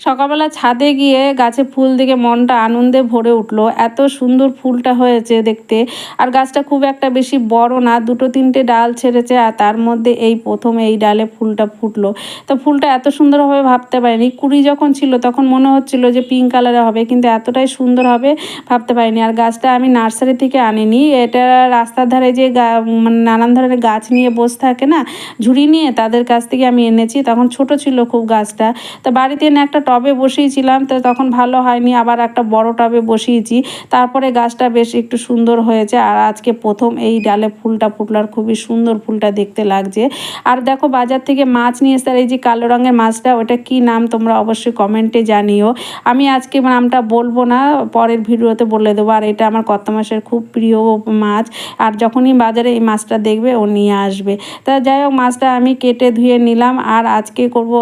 সকালবেলা ছাদে গিয়ে গাছে ফুল দেখে মনটা আনন্দে ভরে উঠল। এত সুন্দর ফুলটা হয়েছে দেখতে। আর গাছটা খুব একটা বেশি বড় না, দুটো তিনটে ডাল ছেড়েছে আর তার মধ্যে এই প্রথম এই ডালে ফুলটা ফুটলো। তো ফুলটা এত সুন্দরভাবে ভাবতে পারিনি। কুড়ি যখন ছিল তখন মনে হচ্ছিল যে পিঙ্ক কালারে হবে, কিন্তু এতটাই সুন্দর হবে ভাবতে পারিনি। আর গাছটা আমি নার্সারি থেকে আনিনি। এটা রাস্তার ধারে যে মানে নানান ধরনের গাছ নিয়ে বসে থাকে না, ঝুড়ি নিয়ে তাদের কাছ থেকে আমি এনেছি। তখন ছোট ছিল খুব গাছটা। তো বাড়িতে এনে একটা টবে বসিয়েছিলাম, তো তখন ভালো হয়নি। আবার একটা বড় টবে বসিয়েছি। তারপরে গাছটা বেশ একটু সুন্দর হয়েছে। আর আজকে প্রথম এই ডালে ফুলটা ফুটলার খুবই সুন্দর ফুলটা দেখতে লাগছে। আর দেখো, বাজার থেকে মাছ নিয়ে এসে এই যে কালো রঙের মাছটা, ওটা কি নাম তোমরা অবশ্যই কমেন্টে জানিও। আমি আজকে নামটা বলব না, পরের ভিডিওতে বলে দেবো। আর এটা আমার কত মাসের খুব প্রিয় মাছ। আর যখনই বাজারে এই মাছটা দেখবে, ও নিয়ে আসবে। তা যাই হোক, মাছটা আমি কেটে ধুয়ে নিলাম। আর আজকে করব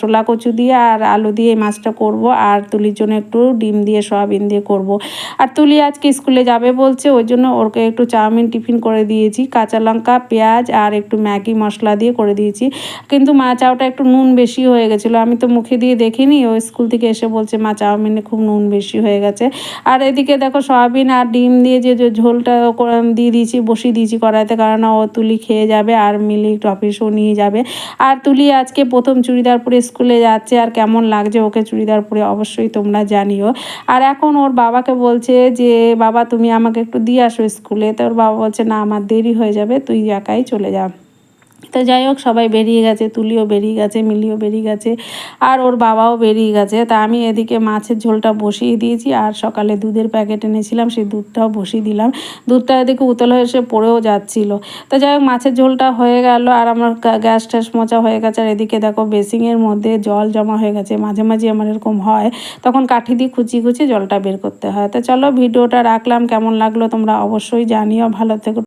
শোলা কচু দিয়ে আর আলু দিয়ে মাছটা করব, আর তুলির জন্য একটু ডিম দিয়ে, সয়াবিন দিয়ে করব। আর তুলি আজকে স্কুলে যাবে বলছে, ওই জন্য ওরকে একটু চাউমিন টিফিন করে দিয়েছি, কাঁচা লঙ্কা, পেঁয়াজ আর একটু ম্যাগি মশলা দিয়ে করে দিয়েছি। কিন্তু মা চাউটা একটু নুন বেশি হয়ে গেছিল, আমি তো মুখে দিয়ে দেখিনি, ও স্কুল থেকে এসে বলছে, মা, চাউমিনে খুব নুন বেশি হয়ে গেছে। আর এদিকে দেখো সয়াবিন আর ডিম দিয়ে যে ঝোলটা দিয়ে দিয়েছি, বসিয়ে দিয়েছি কড়াইতে কারণ ও তুলি খেয়ে যাবে, আর মিলি অফিসও নিয়ে যাবে। আর তুলি আজকে প্রথম চুড়িদার পরে স্কুলে যাচ্ছে আর কেমন লাগছে ওকে চুড়িদার পরে অবশ্যই তোমরা জানিও। আর এখন ওর বাবাকে বলছে যে, বাবা, তুমি আমাকে একটু দিয়ে আসো স্কুলে। তো ওর বাবা বলছে, না, আমার দেরি হয়ে যাবে, তুই একাই চলে যা। তো যাই হোক, সবাই বেরিয়ে গেছে, তুলিও বেরিয়ে গেছে, মিলিও বেরিয়ে গেছে, আর ওর বাবাও বেরিয়ে গেছে। তা আমি এদিকে মাছের ঝোলটা বসিয়ে দিয়েছি, আর সকালে দুধের প্যাকেট এনেছিলাম, সেই দুধটাও বসিয়ে দিলাম। দুধটা এদিকে উতল হয়ে এসে পড়েও যাচ্ছিল। তো যাই হোক, মাছের ঝোলটা হয়ে গেল, আর আমার গ্যাস ট্যাস মোচা হয়ে গেছে, আর এদিকে দেখো বেসিংয়ের মধ্যে জল জমা হয়ে গেছে, মাঝে মাঝে আমার এরকম হয়, তখন কাঠি দিয়ে খুচি খুচি জলটা বের করতে হয়। তো চলো, ভিডিওটা রাখলাম, কেমন লাগল তোমরা অবশ্যই জানিও, ভালো থেকো।